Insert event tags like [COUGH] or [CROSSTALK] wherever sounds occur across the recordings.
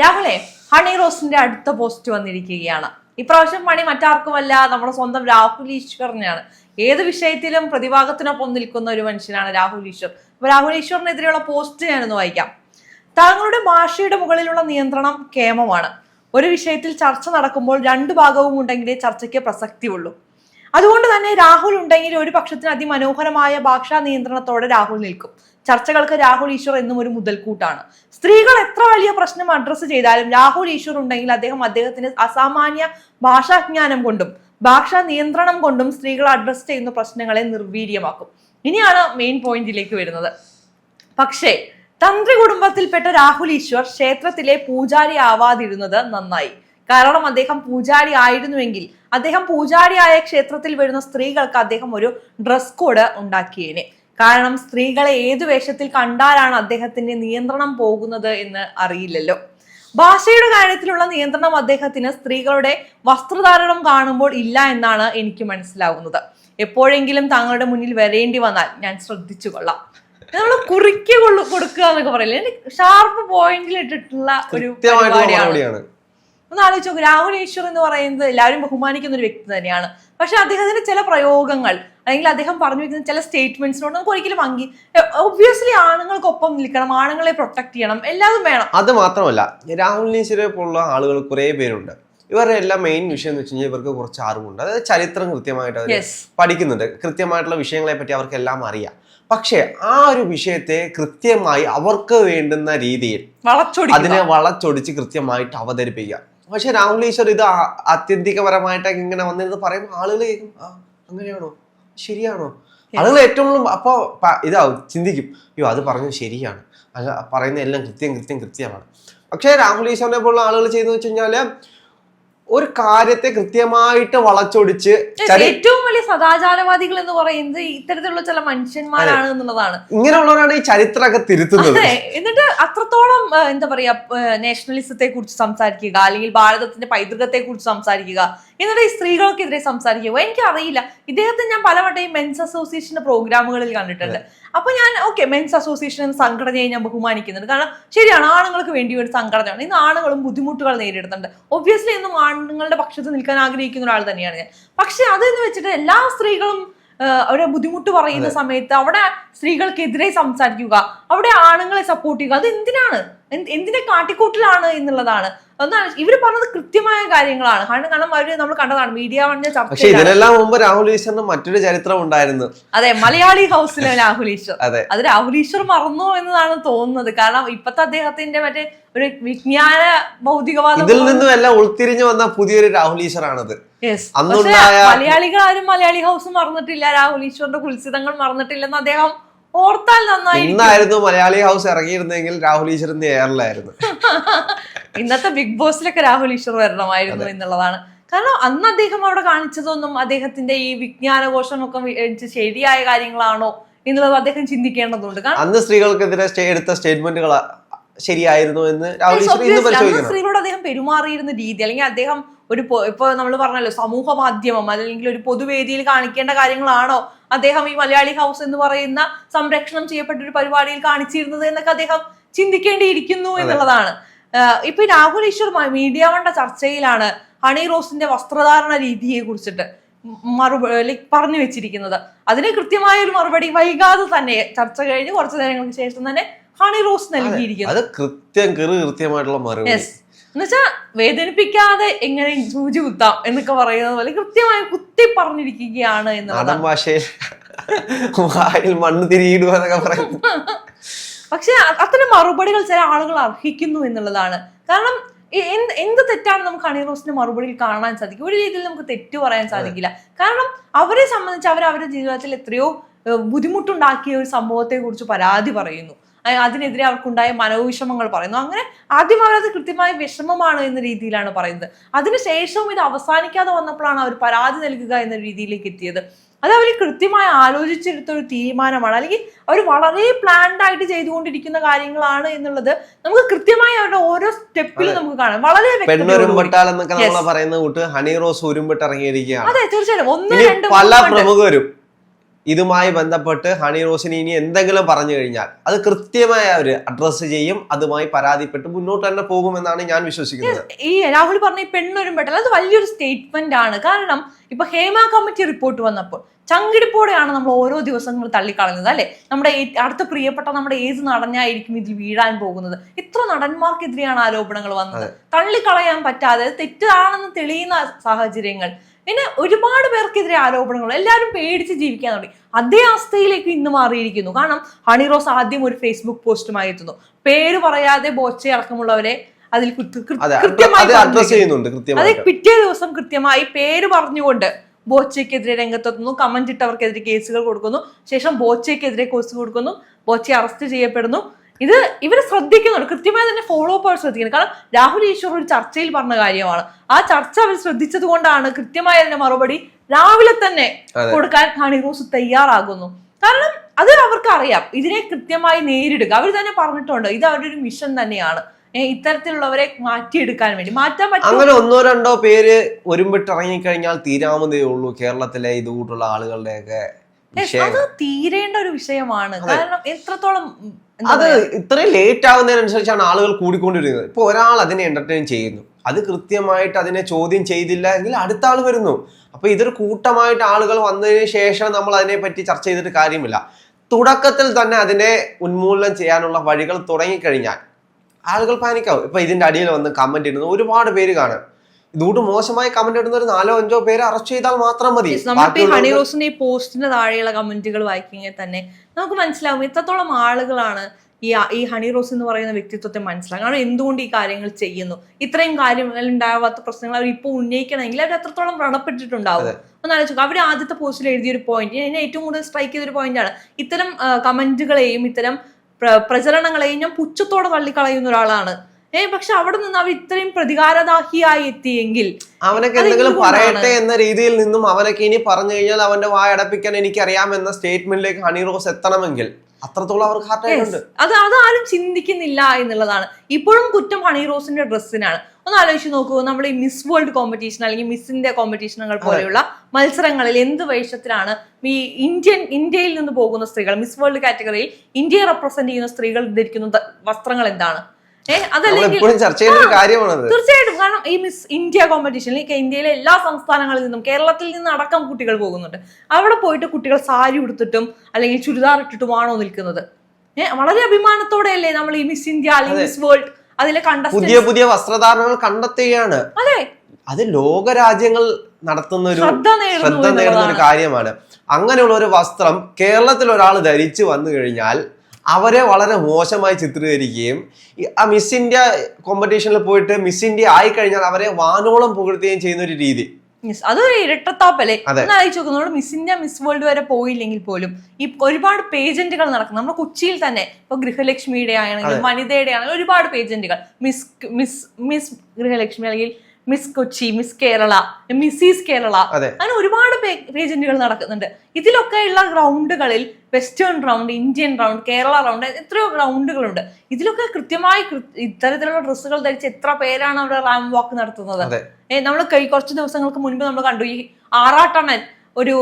രാഹുലെ honey റോസ്റ്റിന്റെ അടുത്ത post വന്നിരിക്കുകയാണ്. ഇപ്രാവശ്യം പണി മറ്റാർക്കുമല്ല നമ്മുടെ സ്വന്തം രാഹുൽ ഈശ്വറിനെയാണ്. ഏത് വിഷയത്തിലും പ്രതിഭാഗത്തിനൊപ്പം നിൽക്കുന്ന ഒരു മനുഷ്യനാണ് രാഹുൽ ഈശ്വർ. അപ്പൊ രാഹുൽ ഈശ്വറിനെതിരെയുള്ള പോസ്റ്റ് ഞാനൊന്ന് വായിക്കാം. താങ്കളുടെ ഭാഷയുടെ മുകളിലുള്ള നിയന്ത്രണം കേമമാണ്. ഒരു വിഷയത്തിൽ ചർച്ച നടക്കുമ്പോൾ രണ്ടു ഭാഗവും ഉണ്ടെങ്കിലേ ചർച്ചയ്ക്ക് പ്രസക്തിയുള്ളൂ. അതുകൊണ്ട് തന്നെ രാഹുൽ ഉണ്ടെങ്കിൽ ഒരു പക്ഷത്തിന് അതിമനോഹരമായ ഭാഷാ നിയന്ത്രണത്തോടെ രാഹുൽ നിൽക്കും. ചർച്ചകൾക്ക് രാഹുൽ ഈശ്വർ എന്നും ഒരു മുതൽക്കൂട്ടാണ്. സ്ത്രീകൾ എത്ര വലിയ പ്രശ്നം അഡ്രസ്സ് ചെയ്താലും രാഹുൽ ഈശ്വർ ഉണ്ടെങ്കിൽ അദ്ദേഹം അദ്ദേഹത്തിന് അസാമാന്യ ഭാഷാജ്ഞാനം കൊണ്ടും ഭാഷാ നിയന്ത്രണം കൊണ്ടും സ്ത്രീകൾ അഡ്രസ്സ് ചെയ്യുന്ന പ്രശ്നങ്ങളെ നിർവീര്യമാക്കും. ഇനിയാണ് മെയിൻ പോയിന്റിലേക്ക് വരുന്നത്. പക്ഷേ തന്ത്രി കുടുംബത്തിൽപ്പെട്ട രാഹുൽ ഈശ്വർ ക്ഷേത്രത്തിലെ പൂജാരി ആവാതിരുന്നത് നന്നായി. കാരണം അദ്ദേഹം പൂജാരി ആയിരുന്നുവെങ്കിൽ അദ്ദേഹം പൂജാരിയായ ക്ഷേത്രത്തിൽ വരുന്ന സ്ത്രീകൾക്ക് അദ്ദേഹം ഒരു ഡ്രസ് കോഡ് ഉണ്ടാക്കിയേനെ. കാരണം സ്ത്രീകളെ ഏതു വേഷത്തിൽ കണ്ടാലാണ് അദ്ദേഹത്തിന്റെ നിയന്ത്രണം പോകുന്നത് എന്ന് അറിയില്ലല്ലോ. ഭാഷയുടെ കാര്യത്തിലുള്ള നിയന്ത്രണം അദ്ദേഹത്തിന് സ്ത്രീകളുടെ വസ്ത്രധാരണം കാണുമ്പോൾ ഇല്ല എന്നാണ് എനിക്ക് മനസ്സിലാവുന്നത്. എപ്പോഴെങ്കിലും താങ്കളുടെ മുന്നിൽ വരേണ്ടി വന്നാൽ ഞാൻ ശ്രദ്ധിച്ചു കൊള്ളാം നമ്മൾ കുറിക്ക് കൊള്ളു കൊടുക്കുക എന്നൊക്കെ പറയില്ലേ? ഷാർപ്പ് പോയിന്റിൽ ഇട്ടിട്ടുള്ള ഒരു പരിപാടിയാണ്. ഒന്ന് ആലോചിച്ച് നോക്കും. രാഹുൽ ഈശ്വർ എന്ന് പറയുന്നത് എല്ലാവരും ബഹുമാനിക്കുന്ന ഒരു വ്യക്തി തന്നെയാണ്. പക്ഷെ അദ്ദേഹത്തിന്റെ ചില പ്രയോഗങ്ങൾ അല്ലെങ്കിൽ അദ്ദേഹം പറഞ്ഞു വെക്കുന്ന ചില സ്റ്റേറ്റ്മെന്റ്സിനോട് നമുക്ക് ഒരിക്കലും അംഗീ ഒബ്വിയസ്ലി ആണുങ്ങൾക്കൊപ്പം നിൽക്കണം ആണുങ്ങളെ പ്രൊട്ടക്ട് ചെയ്യണം എല്ലാതും വേണം. അത് മാത്രമല്ല രാഹുൽ ഈശ്വരെ പോലുള്ള ആളുകൾ കുറെ പേരുണ്ട്. ഇവരുടെ എല്ലാം മെയിൻ വിഷയം എന്ന് വെച്ച് കഴിഞ്ഞാൽ ഇവർക്ക് കുറച്ച് അറിവുണ്ട്. അതായത് ചരിത്രം കൃത്യമായിട്ട് അവർ പഠിക്കുന്നുണ്ട്. കൃത്യമായിട്ടുള്ള വിഷയങ്ങളെ പറ്റി അവർക്ക് എല്ലാം അറിയാം. പക്ഷേ ആ ഒരു വിഷയത്തെ കൃത്യമായി അവർക്ക് വേണ്ടുന്ന രീതിയിൽ അതിനെ വളച്ചൊടിച്ച് കൃത്യമായിട്ട് അവതരിപ്പിക്കുക. പക്ഷെ രാഹുൽ ഈശ്വർ ഇത് ആത്യന്തികപരമായിട്ട് ഇങ്ങനെ വന്നിരുന്ന് പറയുമ്പോൾ ആളുകൾ കേൾക്കും ആ അങ്ങനെയാണോ? ശരിയാണോ? ആളുകൾ ഏറ്റവും കൂടുതൽ അപ്പൊ ഇതാവും ചിന്തിക്കും. അയ്യോ അത് പറഞ്ഞത് ശരിയാണ്. പറയുന്ന എല്ലാം കൃത്യം കൃത്യം കൃത്യമാണ്. പക്ഷേ രാഹുൽ ഈശ്വറിനെ പോലുള്ള ആളുകൾ ചെയ്തെന്ന് വെച്ച് കഴിഞ്ഞാൽ ഒരു കാര്യത്തെ കൃത്യമായിട്ട് വളച്ചൊടിച്ച് ഏറ്റവും വലിയ സദാചാരവാദികൾ എന്ന് പറയുന്നത് ഇത്തരത്തിലുള്ള ചില മനുഷ്യന്മാരാണ് എന്നുള്ളതാണ്. ഇങ്ങനെയുള്ളവരാണ് ഈ ചരിത്രമൊക്കെ തിരുത്തുന്നത്. എന്നിട്ട് അത്രത്തോളം എന്താ പറയാ നാഷണലിസത്തെ കുറിച്ച് സംസാരിക്കുക അല്ലെങ്കിൽ ഭാരതത്തിന്റെ പൈതൃകത്തെ കുറിച്ച് സംസാരിക്കുക എന്നിട്ട് ഈ സ്ത്രീകൾക്കെതിരെ സംസാരിക്കുക. എനിക്ക് അറിയില്ല. ഇദ്ദേഹത്തെ ഞാൻ പലവട്ടം ഈ മെൻസ് അസോസിയേഷന്റെ പ്രോഗ്രാമുകളിൽ കണ്ടിട്ടുണ്ട്. അപ്പൊ ഞാൻ ഓക്കെ മെൻസ് അസോസിയേഷൻ എന്ന സംഘടനയെ ഞാൻ ബഹുമാനിക്കുന്നുണ്ട്. കാരണം ശരിയാണ് ആണുങ്ങൾക്ക് വേണ്ടി ഒരു സംഘടനയാണ്. ഇന്ന് ആണുങ്ങളും ബുദ്ധിമുട്ടുകൾ നേരിടുന്നുണ്ട്. ഒബ്വിയസ്ലി ഇന്നും ആണുങ്ങളുടെ പക്ഷത്ത് നിൽക്കാൻ ആഗ്രഹിക്കുന്ന ഒരാൾ തന്നെയാണ് ഞാൻ. പക്ഷെ അതെന്ന് വെച്ചിട്ട് എല്ലാ സ്ത്രീകളും അവരെ ബുദ്ധിമുട്ട് പറയുന്ന സമയത്ത് അവിടെ സ്ത്രീകൾക്കെതിരെ സംസാരിക്കുക അവിടെ ആണുങ്ങളെ സപ്പോർട്ട് ചെയ്യുക അത് എന്തിനാണ് എന്തിനെ കാട്ടിക്കൂട്ടിലാണ് എന്നുള്ളതാണ്. ഒന്നാണ് ഇവർ പറഞ്ഞത് കൃത്യമായ കാര്യങ്ങളാണ്. കാരണം കാരണം അവർ നമ്മൾ കണ്ടതാണ് മീഡിയ വണ്ണിന്റെ പക്ഷെ ഇതിനെല്ലാം മുമ്പ് രാഹുൽ ഈശ്വറിന് മറ്റൊരു ചരിത്രം ഉണ്ടായിരുന്നു. അതെ മലയാളി ഹൗസിലെ [LAUGHS] രാഹുൽ ഈശ്വർ. അതെ. രാഹുൽ ഈശ്വർ മറന്നു എന്നതാണ് തോന്നുന്നത്. കാരണം ഇപ്പത്തെ അദ്ദേഹത്തിന്റെ മറ്റേ ഒരു വിജ്ഞാന ഭൗതികവാദം ഇതിൽ നിന്നും എല്ലാം ഉൾത്തിരിഞ്ഞു വന്ന പുതിയൊരു രാഹുൽ ഈശ്വറാണത്. മലയാളികൾ ആരും മലയാളി ഹൗസ് മറന്നിട്ടില്ല. രാഹുൽ ഈശ്വറിന്റെ കുൽസിതങ്ങൾ മറന്നിട്ടില്ലെന്ന് അദ്ദേഹം ഓർത്താൽ നന്നായി ഇന്നായിരുന്നു മലയാളി ഹൗസ് ഇറങ്ങിയിരുന്നെങ്കിൽ രാഹുൽ ഈശ്വറിന്റെ എയറിലായിരുന്നു [LAUGHS] ഇന്നത്തെ ബിഗ് ബോസിലൊക്കെ രാഹുൽ ഈശ്വർ വരണമായിരുന്നു എന്നുള്ളതാണ്. കാരണം അന്ന് അദ്ദേഹം അവിടെ കാണിച്ചതൊന്നും അദ്ദേഹത്തിന്റെ ഈ വിജ്ഞാനകോശമൊക്കെ വെച്ച് ശരിയായ കാര്യങ്ങളാണോ എന്നുള്ളത് അദ്ദേഹം ചിന്തിക്കേണ്ടതുണ്ട്. കാരണം അന്ന് സ്ത്രീകൾക്കെതിരെ എടുത്ത സ്റ്റേറ്റ്മെന്റുകൾ ശരിയായിരുന്നു എന്ന് സ്ത്രീകളോട് അദ്ദേഹം പെരുമാറിയിരുന്ന രീതി അല്ലെങ്കിൽ അദ്ദേഹം ഒരു ഇപ്പൊ നമ്മൾ പറഞ്ഞല്ലോ സമൂഹ മാധ്യമം അല്ലെങ്കിൽ ഒരു പൊതുവേദിയിൽ കാണിക്കേണ്ട കാര്യങ്ങളാണോ അദ്ദേഹം ഈ മലയാളി ഹൗസ് എന്ന് പറയുന്ന സംരക്ഷണം ചെയ്യപ്പെട്ട ഒരു പരിപാടിയിൽ കാണിച്ചിരുന്നത് എന്നൊക്കെ അദ്ദേഹം ചിന്തിക്കേണ്ടിയിരിക്കുന്നു എന്നുള്ളതാണ്. ഇപ്പൊ രാഹുൽ ഈശ്വർ മീഡിയ വണ്ട ചർച്ചയിലാണ് ഹണി റോസിന്റെ വസ്ത്രധാരണ രീതിയെ കുറിച്ചിട്ട് മറുപടി പറഞ്ഞു വെച്ചിരിക്കുന്നത്. അതിന് കൃത്യമായ ഒരു മറുപടി വൈകാതെ തന്നെ ചർച്ച കഴിഞ്ഞ് കുറച്ചു നേരങ്ങൾക്ക് ശേഷം തന്നെ ഹണി റോസ് നൽകിയിരിക്കുന്നു. അത് കൃത്യം കൃത്യമായിട്ടുള്ള മറുപടി. യെസ് എന്നുവെച്ചാ വേദനിപ്പിക്കാതെ എങ്ങനെ സൂചി കുത്താം എന്നൊക്കെ പറയുന്നത് പോലെ കൃത്യമായി കുത്തി പറഞ്ഞിരിക്കുകയാണ് എന്നുള്ളത് ഭാഷയിൽ വായിൽ മണ്ണ് തിരിയിടുക എന്നൊക്കെ പറയുന്നത്. [LAUGHS] പക്ഷെ അത്തരം മറുപടികൾ ചില ആളുകൾ അർഹിക്കുന്നു എന്നുള്ളതാണ്. കാരണം എന്ത് എന്ത് തെറ്റാണ് നമുക്ക് ഹണി റോസിന്റെ മറുപടിയിൽ കാണാൻ സാധിക്കും. ഒരു രീതിയിൽ നമുക്ക് തെറ്റു പറയാൻ സാധിക്കില്ല. കാരണം അവരെ സംബന്ധിച്ച് അവർ അവരുടെ ജീവിതത്തിൽ എത്രയോ ബുദ്ധിമുട്ടുണ്ടാക്കിയ ഒരു സംഭവത്തെ കുറിച്ച് പരാതി പറയുന്നു. അതിനെതിരെ അവർക്കുണ്ടായ മനോവിഷമങ്ങൾ പറയുന്നു. അങ്ങനെ ആദ്യം അവരത് കൃത്യമായ വിഷമമാണ് എന്ന രീതിയിലാണ് പറയുന്നത്. അതിനുശേഷവും ഇത് അവസാനിക്കാതെ വന്നപ്പോഴാണ് അവർ പരാതി നൽകുക എന്ന രീതിയിലേക്ക് എത്തിയത്. അത് അവർ കൃത്യമായി ആലോചിച്ചെടുത്ത ഒരു തീരുമാനമാണ്. അല്ലെങ്കിൽ അവർ വളരെ പ്ലാൻഡ് ആയിട്ട് ചെയ്തുകൊണ്ടിരിക്കുന്ന കാര്യങ്ങളാണ് എന്നുള്ളത് നമുക്ക് കൃത്യമായി അവരുടെ ഓരോ സ്റ്റെപ്പിലും നമുക്ക് കാണാം. വളരെ. എന്നൊക്കെ നമ്മൾ. പറയുന്ന കൂട്ട് ഹണി റോസ് ഉരുമ്പിട്ട് ഇറങ്ങിയിരിക്കുകയാണ് അതെ തീർച്ചയായും ഒന്ന് രണ്ട് പല. പ്രമുഖരും ഇതുമായി ബന്ധപ്പെട്ട് ഹണി റോസിന് ഇനി എന്തെങ്കിലും പറഞ്ഞു കഴിഞ്ഞാൽ അത് കൃത്യമായി അവർ അഡ്രസ്സ് ചെയ്യും അതുമായി പരാതിപ്പെട്ട് മുന്നോട്ട് തന്നെ പോകുമെന്നാണ് ഞാൻ വിശ്വസിക്കുന്നത്. ഈ രാഹുൽ പറഞ്ഞ പെണ്ണൊരുമ്പെട്ടൽ അത് വലിയൊരു സ്റ്റേറ്റ്മെന്റ് ആണ്. കാരണം ഇപ്പൊ ഹേമ കമ്മിറ്റി റിപ്പോർട്ട് വന്നപ്പോൾ ചങ്കിടിപ്പോടെയാണ് നമ്മൾ ഓരോ ദിവസങ്ങൾ തള്ളിക്കളഞ്ഞത് അല്ലെ? നമ്മുടെ അടുത്ത പ്രിയപ്പെട്ട നമ്മുടെ ഏത് നടനായിരിക്കും ഇതിൽ വീഴാൻ പോകുന്നത്? ഇത്ര നടന്മാർക്കെതിരെയാണ് ആരോപണങ്ങൾ വന്നത്. തള്ളിക്കളയാൻ പറ്റാതെ തെറ്റാണെന്ന് തെളിയുന്ന സാഹചര്യങ്ങൾ. പിന്നെ ഒരുപാട് പേർക്കെതിരെ ആരോപണങ്ങൾ. എല്ലാവരും പേടിച്ച് ജീവിക്കാൻ തുടങ്ങി. അതേ അവസ്ഥയിലേക്ക് ഇന്ന് മാറിയിരിക്കുന്നു. കാരണം ഹണി റോസ് ആദ്യം ഒരു ഫേസ്ബുക്ക് പോസ്റ്റുമായി എത്തുന്നു പേര് പറയാതെ ബോച്ചെ അടക്കമുള്ളവരെ അതിൽ കൃത്യമായി അത് പിറ്റേ ദിവസം കൃത്യമായി പേര് പറഞ്ഞുകൊണ്ട് ബോച്ചയ്ക്കെതിരെ രംഗത്തെത്തുന്നു കമന്റ് ഇട്ടവർക്കെതിരെ കേസുകൾ കൊടുക്കുന്നു ശേഷം ബോച്ചയ്ക്കെതിരെ കേസ് കൊടുക്കുന്നു ബോച്ചെ അറസ്റ്റ് ചെയ്യപ്പെടുന്നു. ഇത് ഇവർ ശ്രദ്ധിക്കുന്നുണ്ട് കൃത്യമായി തന്നെ ഫോളോ അപ്പ് അവർ ശ്രദ്ധിക്കുന്നത്. കാരണം രാഹുൽ ഈശ്വർ ഒരു ചർച്ചയിൽ പറഞ്ഞ കാര്യമാണ്. ആ ചർച്ച അവർ ശ്രദ്ധിച്ചത് കൊണ്ടാണ് കൃത്യമായ അതിന്റെ മറുപടി രാവിലെ തന്നെ കൊടുക്കാൻ ഹണി റോസ് തയ്യാറാകുന്നു. കാരണം അത് അവർക്ക് അറിയാം ഇതിനെ കൃത്യമായി നേരിടുക. അവർ തന്നെ പറഞ്ഞിട്ടുണ്ട് ഇത് അവരുടെ ഒരു മിഷൻ തന്നെയാണ്. ഇത്തരത്തിലുള്ളവരെ മാറ്റിയെടുക്കാൻ വേണ്ടി. മാറ്റാൻ പറ്റും അങ്ങനെ ഒന്നോ രണ്ടോ പേര് ഒരുമ്പിട്ട് ഇറങ്ങിക്കഴിഞ്ഞാൽ തീരാവുന്നതേ ഉള്ളൂ കേരളത്തിലെ ഇതുകൂട്ടുള്ള ആളുകളുടെയൊക്കെ അത് തീരേണ്ട ഒരു വിഷയമാണ്. കാരണം എത്രത്തോളം അത് ഇത്രയും ലേറ്റ് ആവുന്നതിനനുസരിച്ചാണ് ആളുകൾ കൂടിക്കൊണ്ടിരിക്കുന്നത് ഇപ്പൊ ഒരാൾ അതിനെ എന്റർടൈൻ ചെയ്യുന്നു. അത് കൃത്യമായിട്ട് അതിനെ ചോദ്യം ചെയ്തില്ല എങ്കിൽ അടുത്ത ആൾ വരുന്നു. അപ്പൊ ഇതൊരു കൂട്ടമായിട്ട് ആളുകൾ വന്നതിന് ശേഷം നമ്മൾ അതിനെ പറ്റി ചർച്ച ചെയ്തിട്ട് കാര്യമില്ല. തുടക്കത്തിൽ തന്നെ അതിനെ ഉന്മൂലനം ചെയ്യാനുള്ള വഴികൾ തുടങ്ങിക്കഴിഞ്ഞാൽ ആളുകൾ പാനിക്കാവും. ഇപ്പൊ ഇതിന്റെ അടിയിൽ വന്ന് കമന്റ് ഇടുന്ന ഒരുപാട് പേര് കാണാം. ഇതുകൊണ്ട് മോശമായി കമന്റ് ഇടുന്ന ഒരു നാലോ അഞ്ചോ പേര് അറസ്റ്റ് ചെയ്താൽ മാത്രം മതി. ഹണി റോസിന്റെ ഈ പോസ്റ്റിന് താഴെയുള്ള കമന്റുകൾ വായിക്കുമെങ്കിൽ തന്നെ നമുക്ക് മനസ്സിലാവും എത്രത്തോളം ആളുകളാണ് ഈ ഈ ഹണി റോസ് എന്ന് പറയുന്ന വ്യക്തിത്വത്തെ മനസ്സിലാക്കുക കാരണം എന്തുകൊണ്ട് ഈ കാര്യങ്ങൾ ചെയ്യുന്നു? ഇത്രയും കാര്യങ്ങൾ ഉണ്ടാവാത്ത പ്രശ്നങ്ങൾ അവർ ഇപ്പോൾ ഉന്നയിക്കണമെങ്കിൽ അവർ എത്രത്തോളം വ്രണപ്പെട്ടിട്ടുണ്ടാവും. ഒന്ന് ആലോചിക്കുക അവർ ആദ്യത്തെ പോസ്റ്റിൽ എഴുതിയൊരു പോയിന്റ് എന്നെ ഏറ്റവും കൂടുതൽ സ്ട്രൈക്ക് ചെയ്തൊരു പോയിന്റാണ് ഇത്തരം കമന്റുകളെയും ഇത്തരം പ്രചരണങ്ങളെയും ഞാൻ പുച്ഛത്തോടെ തള്ളിക്കളയുന്ന ഒരാളാണ്. ഏ പക്ഷെ അവിടെ നിന്ന് അവർ ഇത്രയും പ്രതികാരദാഹിയായി എത്തിയെങ്കിൽ അവനൊക്കെ എന്തെങ്കിലും പറയട്ടെ എന്ന രീതിയിൽ നിന്നും അവനൊക്കെ ഇനി പറഞ്ഞു കഴിഞ്ഞാൽ അവന്റെ വായടപ്പിക്കാൻ എനിക്കറിയാം എന്ന സ്റ്റേറ്റ്മെന്റിലേക്ക് ഹണി റോസ് എത്തണമെങ്കിൽ. അത്രത്തോളം അവർക്ക് ഹാർട്ടായിട്ടുണ്ട് അത് അതാരും ചിന്തിക്കുന്നില്ല എന്നുള്ളതാണ്. ഇപ്പോഴും കുറ്റം ഹണി റോസിന്റെ ഡ്രസ്സിനാണ് ഒന്ന് ആലോചിച്ച് നോക്കൂ നമ്മൾ ഈ മിസ് വേൾഡ് കോമ്പറ്റീഷൻ അല്ലെങ്കിൽ മിസ് ഇന്ത്യ കോമ്പറ്റീഷനുകൾ പോലെയുള്ള മത്സരങ്ങളിൽ എന്ത് വേഷത്തിലാണ് ഈ ഇന്ത്യൻ ഇന്ത്യയിൽ നിന്ന് പോകുന്ന സ്ത്രീകൾ മിസ് വേൾഡ് കാറ്റഗറിയിൽ ഇന്ത്യയെ റെപ്രസെന്റ് ചെയ്യുന്ന സ്ത്രീകൾ ധരിക്കുന്ന വസ്ത്രങ്ങൾ എന്താണ്? തീർച്ചയായിട്ടും. കാരണം ഈ മിസ് ഇന്ത്യ കോമ്പറ്റീഷനിൽ ഇന്ത്യയിലെ എല്ലാ സംസ്ഥാനങ്ങളിൽ നിന്നും കേരളത്തിൽ നിന്ന് അടക്കം കുട്ടികൾ പോകുന്നുണ്ട്. അവിടെ പോയിട്ട് കുട്ടികൾ സാരി ഉടുത്തിട്ടും അല്ലെങ്കിൽ ചുരിദാർ ഇട്ടിട്ടുമാണോ നിൽക്കുന്നത്? ഏഹ് വളരെ അഭിമാനത്തോടെയല്ലേ നമ്മൾ ഈ മിസ് ഇന്ത്യ അല്ലെങ്കിൽ മിസ് വേൾഡ് അതിലെ പുതിയ പുതിയ വസ്ത്രധാരണങ്ങൾ കണ്ടെത്തുകയാണ്. അതെ. അത് ലോകരാജ്യങ്ങൾ നടത്തുന്ന ഒരു ശ്രദ്ധ നേടുന്ന ഒരു. കാര്യമാണ്. അങ്ങനെയുള്ള ഒരു വസ്ത്രം കേരളത്തിൽ ഒരാൾ ധരിച്ചു വന്നു കഴിഞ്ഞാൽ അവരെ വളരെ മോശമായി ചിത്രീകരിക്കുകയും ആ മിസ് ഇന്ത്യ കോമ്പറ്റീഷനിൽ പോയിട്ട് മിസ് ഇന്ത്യ ആയി കഴിഞ്ഞാൽ അവരെ വാനോളം പുകഴ്ത്തുകയും ചെയ്യുന്ന ഒരു രീതി. അതൊരു ഇരട്ടത്താപ്പല്ലേ? അതെ. ഒന്ന് ആലോചിച്ച് മിസ് ഇന്ത്യ മിസ് വേൾഡ് വരെ പോയില്ലെങ്കിൽ പോലും ഈ ഒരുപാട് പേജന്റുകൾ നടക്കും. നമ്മുടെ കൊച്ചിയിൽ തന്നെ ഇപ്പൊ ഗൃഹലക്ഷ്മിയുടെ ആണെങ്കിലും വനിതയുടെ ആണെങ്കിലും ഒരുപാട് പേജന്റുകൾ. മിസ് മിസ് മിസ് ഗൃഹലക്ഷ്മി അല്ലെങ്കിൽ miss Kochi miss Kerala Mrs Kerala. അങ്ങനെ ഒരുപാട് പേജന്റുകൾ നടക്കുന്നുണ്ട്. ഇതിലൊക്കെയുള്ള ഗ്രൗണ്ടുകളിൽ western round Indian round Kerala round എത്രയോ റൗണ്ടുകളുണ്ട് ഇതിലൊക്കെ കൃത്യമായി ഇത്തരത്തിലുള്ള ഡ്രസ്സുകൾ ധരിച്ച് എത്ര പേരാണ് അവിടെ റാം വാക്ക് നടത്തുന്നത്? നമ്മൾ കുറച്ച് ദിവസങ്ങൾക്ക് മുൻപ് നമ്മൾ കണ്ടു. ഈ ആറാട്ടണൻ ഒരു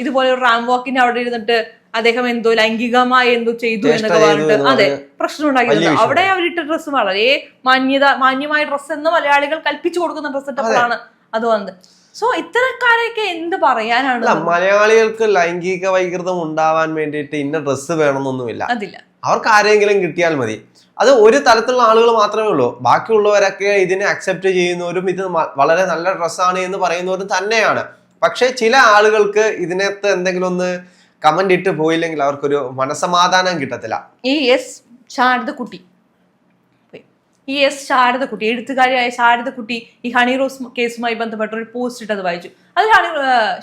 ഇതുപോലെ ഒരു റാം വാക്കിന്റെ അവിടെ ഇരുന്നിട്ട് അദ്ദേഹം എന്തോ ലൈംഗികമായി എന്തോ ചെയ്തു എന്നൊക്കെ പറഞ്ഞിട്ട് അതെ പ്രശ്നം ഉണ്ടാക്കിയിട്ടുണ്ട് അവിടെ അവരിട്ട ഡ്രസ്സ് വളരെ മാന്യത മാന്യമായ ഡ്രസ്സ് എന്ന് മലയാളികൾ കൽപ്പിച്ചു കൊടുക്കുന്ന ഡ്രസ്സ് ഇട്ടപ്പോഴാണ് അത്. വന്നത്. സോ ഇത്തരക്കാരെയൊക്കെ എന്ത് പറയാനാണ്? മലയാളികൾക്ക് ലൈംഗിക വൈകൃതം ഉണ്ടാവാൻ വേണ്ടിയിട്ട് ഇന്ന ഡ്രസ്സ് വേണമെന്നൊന്നുമില്ല. അതില്ല. അവർക്ക് ആരെങ്കിലും കിട്ടിയാൽ മതി. അത് ഒരു തരത്തിലുള്ള ആളുകൾ മാത്രമേ ഉള്ളൂ. ബാക്കിയുള്ളവരൊക്കെ ഇതിനെ അക്സെപ്റ്റ് ചെയ്യുന്നവരും ഇത് വളരെ നല്ല ഡ്രസ്സാണ് എന്ന് പറയുന്നവരും തന്നെയാണ്. പക്ഷെ ചില ആളുകൾക്ക് ഇതിനകത്ത് എന്തെങ്കിലും ഒന്ന് കമന്റ് ഇട്ട് പോയില്ലെങ്കിൽ അവർക്കൊരു മനസമാധാനം കിട്ടത്തില്ല. ഈ എസ് ശാരദക്കുട്ടി. ഈ എസ് ശാരദക്കുട്ടി എഴുത്തുകാരിയായ ശാരദക്കുട്ടി ഈ ഹണി റോസ് കേസുമായി ബന്ധപ്പെട്ട ഒരു പോസ്റ്റ് ഇട്ടത് വായിച്ചു. അതിൽ ഹണി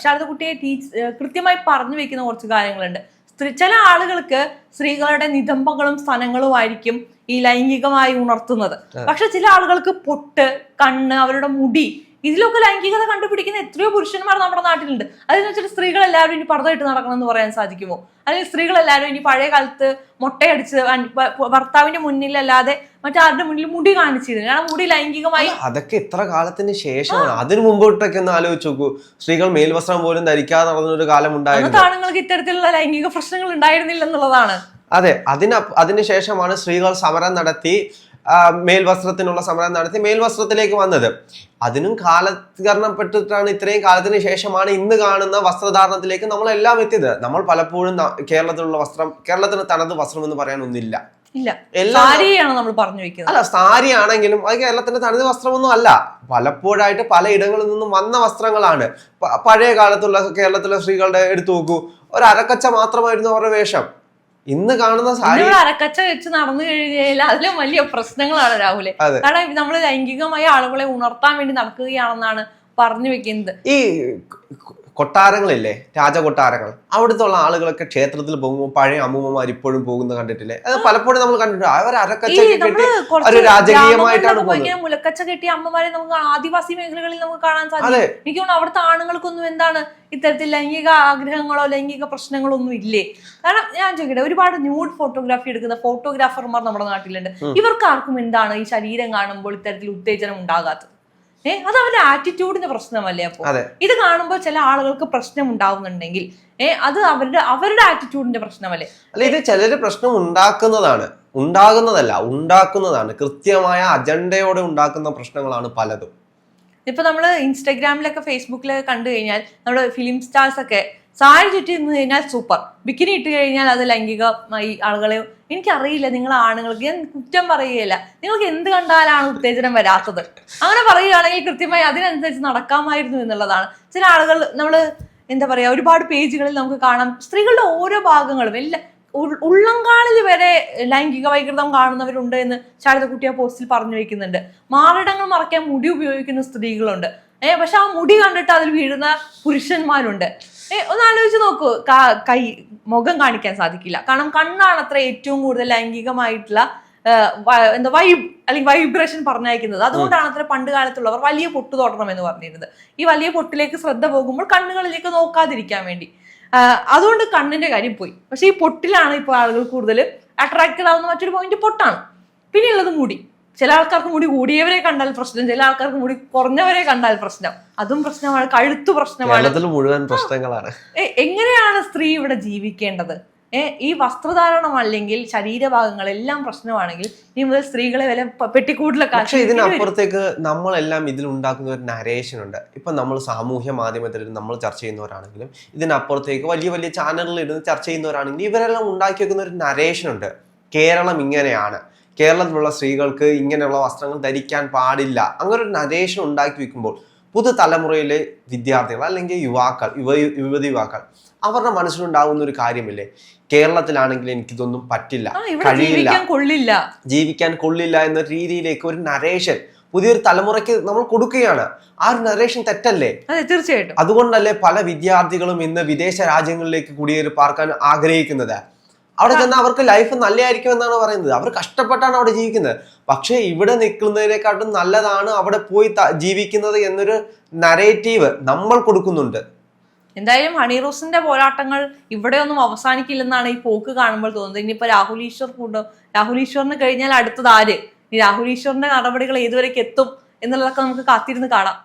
ശാരദക്കുട്ടിയെ ടീച്ച് കൃത്യമായി പറഞ്ഞു വെക്കുന്ന കുറച്ച് കാര്യങ്ങളുണ്ട്. സ്ത്രീ ചില ആളുകൾക്ക് സ്ത്രീകളുടെ നിതംബങ്ങളും സ്ഥലങ്ങളും ആയിരിക്കും ഈ ലൈംഗികമായി ഉണർത്തുന്നത്. പക്ഷെ ചില ആളുകൾക്ക് പൊട്ട് കണ്ണ് അവരുടെ മുടി ഇതിലൊക്കെ ലൈംഗികത കണ്ടുപിടിക്കുന്ന എത്രയോ പുരുഷന്മാർ നമ്മുടെ നാട്ടിലുണ്ട്. അതെന്ന് വെച്ചിട്ട് സ്ത്രീകൾ എല്ലാവരും ഇനി പർദ്ദയിട്ട് നടക്കണം എന്ന് പറയാൻ സാധിക്കുമോ? അല്ലെങ്കിൽ സ്ത്രീകൾ എല്ലാവരും ഇനി പഴയ കാലത്ത് മുട്ടയടിച്ച് ഭർത്താവിന്റെ മുന്നിലല്ലാതെ മറ്റാരുടെ മുന്നിൽ മുടി കാണിച്ചിരുന്നു. കാരണം മുടി ലൈംഗികമായി അതൊക്കെ എത്ര കാലത്തിന് ശേഷമാണ്. അതിനു മുമ്പോട്ടൊക്കെ ഒന്ന് ആലോചിച്ച് നോക്കൂ. സ്ത്രീകൾ മേൽവസ്ത്രം പോലും ധരിക്കാതെ നടന്നൊരു കാലം ഉണ്ടായിരുന്നു. ആണുങ്ങൾക്ക് ഇത്തരത്തിലുള്ള ലൈംഗിക പ്രശ്നങ്ങൾ ഉണ്ടായിരുന്നില്ല എന്നുള്ളതാണ് അതെ അതിന് അതിനുശേഷമാണ് സ്ത്രീകൾ സമരം നടത്തി മേൽവസ്ത്രത്തിനുള്ള സമരം നടത്തി മേൽവസ്ത്രത്തിലേക്ക് വന്നത്. അതിനും കാലകരണപ്പെട്ടിട്ടാണ് ഇത്രയും കാലത്തിന് ശേഷമാണ് ഇന്ന് കാണുന്ന വസ്ത്രധാരണത്തിലേക്ക് നമ്മളെല്ലാം എത്തിയത്. നമ്മൾ പലപ്പോഴും കേരളത്തിലുള്ള വസ്ത്രം കേരളത്തിന് തനത് വസ്ത്രം എന്ന് പറയാനൊന്നില്ല ഇല്ല. സാരിയാണ് നമ്മൾ പറഞ്ഞു വെക്കുന്നത്. അല്ല സാരി ആണെങ്കിലും അത് കേരളത്തിന്റെ തനത് വസ്ത്രമൊന്നും അല്ല. പലപ്പോഴായിട്ട് പലയിടങ്ങളിൽ നിന്നും വന്ന വസ്ത്രങ്ങളാണ്. പഴയ കാലത്തുള്ള കേരളത്തിലെ സ്ത്രീകളുടെ എടുത്തു നോക്കൂ. ഒരു അരക്കച്ച മാത്രമായിരുന്നു അവരുടെ വേഷം. ഇന്ന് കാണുന്ന സാരി അരക്കച്ച വെച്ച് നടന്നു കഴിഞ്ഞാൽ അതിലും വലിയ പ്രശ്നങ്ങളാണ് രാഹുലെ. കാരണം നമ്മൾ ലൈംഗികമായ ആളുകളെ ഉണർത്താൻ വേണ്ടി നടക്കുകയാണെന്നാണ് പറഞ്ഞു വെക്കുന്നത് ഈ കൊട്ടാരങ്ങളില്ലേ രാജകൊട്ടാരങ്ങൾ. അവിടുത്തെ ഉള്ള ആളുകളൊക്കെ ക്ഷേത്രത്തിൽ പോകുമ്പോൾ പഴയ അമ്മൂമ്മമാർ ഇപ്പോഴും പോകുന്ന കണ്ടിട്ടില്ലേ? അത് പലപ്പോഴും നമ്മൾ കണ്ടിട്ടുണ്ട്. അവർ അരക്കച്ച കെട്ടി ഒരു രാജകീയമായിട്ടാണ് പോകുന്നത്. മുലക്കച്ച കെട്ടിയ അമ്മമാരെ നമുക്ക് ആദിവാസി മേഖലകളിൽ നമുക്ക് കാണാൻ സാധിക്കും. എനിക്ക് തോന്നുന്നു അവിടുത്തെ ആണുങ്ങൾക്കൊന്നും എന്താണ് ഇത്തരത്തിൽ ലൈംഗിക ആഗ്രഹങ്ങളോ ലൈംഗിക പ്രശ്നങ്ങളോ ഒന്നും ഇല്ലേ? കാരണം ഞാൻ ചോദിക്കട്ടെ ഒരുപാട് ന്യൂഡ് ഫോട്ടോഗ്രാഫി എടുക്കുന്ന ഫോട്ടോഗ്രാഫർമാർ നമ്മുടെ നാട്ടിലുണ്ട്. ഇവർക്ക് ആർക്കും എന്താണ് ഈ ശരീരം കാണുമ്പോൾ ഇത്തരത്തിൽ ഉത്തേജനം ഉണ്ടാകാത്തത്? ഏ അത് അവരുടെ ആറ്റിറ്റ്യൂഡിന്റെ പ്രശ്നമല്ലേ അപ്പൊ? ഇത് കാണുമ്പോൾ ചില ആളുകൾക്ക് പ്രശ്നം ഉണ്ടാവുന്നുണ്ടെങ്കിൽ ഏ അത് അവരുടെ അവരുടെ ആറ്റിറ്റ്യൂഡിന്റെ പ്രശ്നമല്ലേ? അല്ല ഇത് ചിലര് പ്രശ്നം ഉണ്ടാക്കുന്നതാണ് ഉണ്ടാകുന്നതല്ല ഉണ്ടാക്കുന്നതാണ്. കൃത്യമായ അജണ്ടയോടെ ഉണ്ടാക്കുന്ന പ്രശ്നങ്ങളാണ് പലതും. ഇപ്പൊ നമ്മൾ ഇൻസ്റ്റാഗ്രാമിലൊക്കെ ഫേസ്ബുക്കിലൊക്കെ കണ്ടു കഴിഞ്ഞാൽ നമ്മുടെ ഫിലിം സ്റ്റാർസ് ഒക്കെ സാരി ചുറ്റി നിന്ന് കഴിഞ്ഞാൽ സൂപ്പർ. ബിക്കിനി ഇട്ട് കഴിഞ്ഞാൽ അത് ലൈംഗികമായി ആളുകളെ എനിക്കറിയില്ല നിങ്ങൾ ആണുങ്ങൾക്ക്. ഞാൻ കുറ്റം പറയുകയില്ല. നിങ്ങൾക്ക് എന്ത് കണ്ടാലാണ് ഉത്തേജനം വരാത്തത്? അങ്ങനെ പറയുകയാണെങ്കിൽ കൃത്യമായി അതിനനുസരിച്ച് നടക്കാമായിരുന്നു എന്നുള്ളതാണ്. ചില ആളുകൾ നമ്മൾ എന്താ പറയുക ഒരുപാട് പേജുകളിൽ നമുക്ക് കാണാം. സ്ത്രീകളുടെ ഓരോ ഭാഗങ്ങളും എല്ലാ ഉള്ളങ്കാളിൽ വരെ ലൈംഗിക വൈകൃതം കാണുന്നവരുണ്ട് എന്ന് ശാരദക്കുട്ടി ആ പോസ്റ്റിൽ പറഞ്ഞു വെക്കുന്നുണ്ട്. മാറിടങ്ങൾ മറയ്ക്കാൻ മുടി ഉപയോഗിക്കുന്ന സ്ത്രീകളുണ്ട്. ഏഹ് പക്ഷെ ആ മുടി കണ്ടിട്ട് അതിൽ വീഴുന്ന പുരുഷന്മാരുണ്ട്. ഒന്ന് ആലോചിച്ച് നോക്കൂ. കൈ മുഖം കാണിക്കാൻ സാധിക്കില്ല. കാരണം കണ്ണാണ് അത്ര ഏറ്റവും കൂടുതൽ ലൈംഗികമായിട്ടുള്ള എന്താ വൈബ് അല്ലെങ്കിൽ വൈബ്രേഷൻ പറഞ്ഞയക്കുന്നത്. അതുകൊണ്ടാണ് അത്ര പണ്ട് കാലത്തുള്ളവർ വലിയ പൊട്ട് തൊടണം എന്ന് പറഞ്ഞിരുന്നത്. ഈ വലിയ പൊട്ടിലേക്ക് ശ്രദ്ധ പോകുമ്പോൾ കണ്ണുകളിലേക്ക് നോക്കാതിരിക്കാൻ വേണ്ടി. അതുകൊണ്ട് കണ്ണിന്റെ കാര്യം പോയി. പക്ഷെ ഈ പൊട്ടിലാണ് ഇപ്പോൾ ആളുകൾ കൂടുതൽ അട്രാക്റ്റഡ് ആവുന്ന മറ്റൊരു പോയിന്റ് പൊട്ടാണ്. പിന്നെ ഉള്ളത് മുടി. ചില ആൾക്കാർക്ക് മുടി കൂടിയവരെ കണ്ടാൽ പ്രശ്നം ചില ആൾക്കാർക്ക് മുടി കുറഞ്ഞവരെ കണ്ടാൽ പ്രശ്നം. അതും പ്രശ്നമാണ് കഴുത്തു പ്രശ്നമാണ്. മുഴുവൻ പ്രശ്നങ്ങളാണ്. എങ്ങനെയാണ് സ്ത്രീ ഇവിടെ ജീവിക്കേണ്ടത്? ഈ വസ്ത്രധാരണം അല്ലെങ്കിൽ ശരീരഭാഗങ്ങൾ എല്ലാം പ്രശ്നമാണെങ്കിൽ ഇനി മുതൽ സ്ത്രീകളെ വില പെട്ടിക്കൂട്ടിലൊക്കെ പക്ഷെ ഇതിനപ്പുറത്തേക്ക് നമ്മളെല്ലാം ഇതിൽ ഉണ്ടാക്കുന്ന ഒരു നരേഷൻ ഉണ്ട്. ഇപ്പൊ നമ്മൾ സാമൂഹ്യ മാധ്യമത്തിൽ നമ്മൾ ചർച്ച ചെയ്യുന്നവരാണെങ്കിലും ഇതിനപ്പുറത്തേക്ക് വലിയ വലിയ ചാനലുകളിൽ ഇരുന്ന് ചർച്ച ചെയ്യുന്നവരാണെങ്കിലും ഇവരെല്ലാം ഉണ്ടാക്കി വെക്കുന്ന ഒരു നരേഷൻ ഉണ്ട്. കേരളം ഇങ്ങനെയാണ്. കേരളത്തിലുള്ള സ്ത്രീകൾക്ക് ഇങ്ങനെയുള്ള വസ്ത്രങ്ങൾ ധരിക്കാൻ പാടില്ല. അങ്ങനെ ഒരു നരേഷൻ ഉണ്ടാക്കി വെക്കുമ്പോൾ പുതുതലമുറയിലെ വിദ്യാർത്ഥികൾ അല്ലെങ്കിൽ യുവാക്കൾ യുവ യുവതി യുവാക്കൾ അവരുടെ മനസ്സിലുണ്ടാകുന്ന ഒരു കാര്യമില്ലേ? കേരളത്തിലാണെങ്കിൽ എനിക്കിതൊന്നും പറ്റില്ല കഴിയില്ല. കൊള്ളില്ല. ജീവിക്കാൻ കൊള്ളില്ല എന്ന രീതിയിലേക്ക് ഒരു നരേഷൻ പുതിയൊരു തലമുറയ്ക്ക് നമ്മൾ കൊടുക്കുകയാണ്. ആ ഒരു നരേഷൻ തെറ്റല്ലേ? തീർച്ചയായിട്ടും. അതുകൊണ്ടല്ലേ പല വിദ്യാർത്ഥികളും ഇന്ന് വിദേശ രാജ്യങ്ങളിലേക്ക് കുടിയേറി പാർക്കാൻ ആഗ്രഹിക്കുന്നത്? അവിടെ ചെന്നാൽ അവർക്ക് ലൈഫ് നല്ലതായിരിക്കും എന്നാണ് പറയുന്നത്. അവർ കഷ്ടപ്പെട്ടാണ് അവിടെ ജീവിക്കുന്നത്. പക്ഷേ ഇവിടെ നിൽക്കുന്നതിനെക്കാട്ടും നല്ലതാണ് അവിടെ പോയി ജീവിക്കുന്നത് എന്നൊരു നരേറ്റീവ് നമ്മൾ കൊടുക്കുന്നുണ്ട്. എന്തായാലും ഹണി റോസിന്റെ പോരാട്ടങ്ങൾ ഇവിടെയൊന്നും അവസാനിക്കില്ലെന്നാണ് ഈ പോക്ക് കാണുമ്പോൾ തോന്നുന്നത്. ഇനിയിപ്പോ രാഹുൽ ഈശ്വർ കൂടോ രാഹുൽ ഈശ്വറിന് കഴിഞ്ഞാൽ അടുത്തത് ആര്? ഈ രാഹുൽ ഈശ്വറിന്റെ നടപടികൾ ഏതുവരേക്ക് എത്തും എന്നുള്ളതൊക്കെ നമുക്ക് കാത്തിരുന്ന് കാണാം.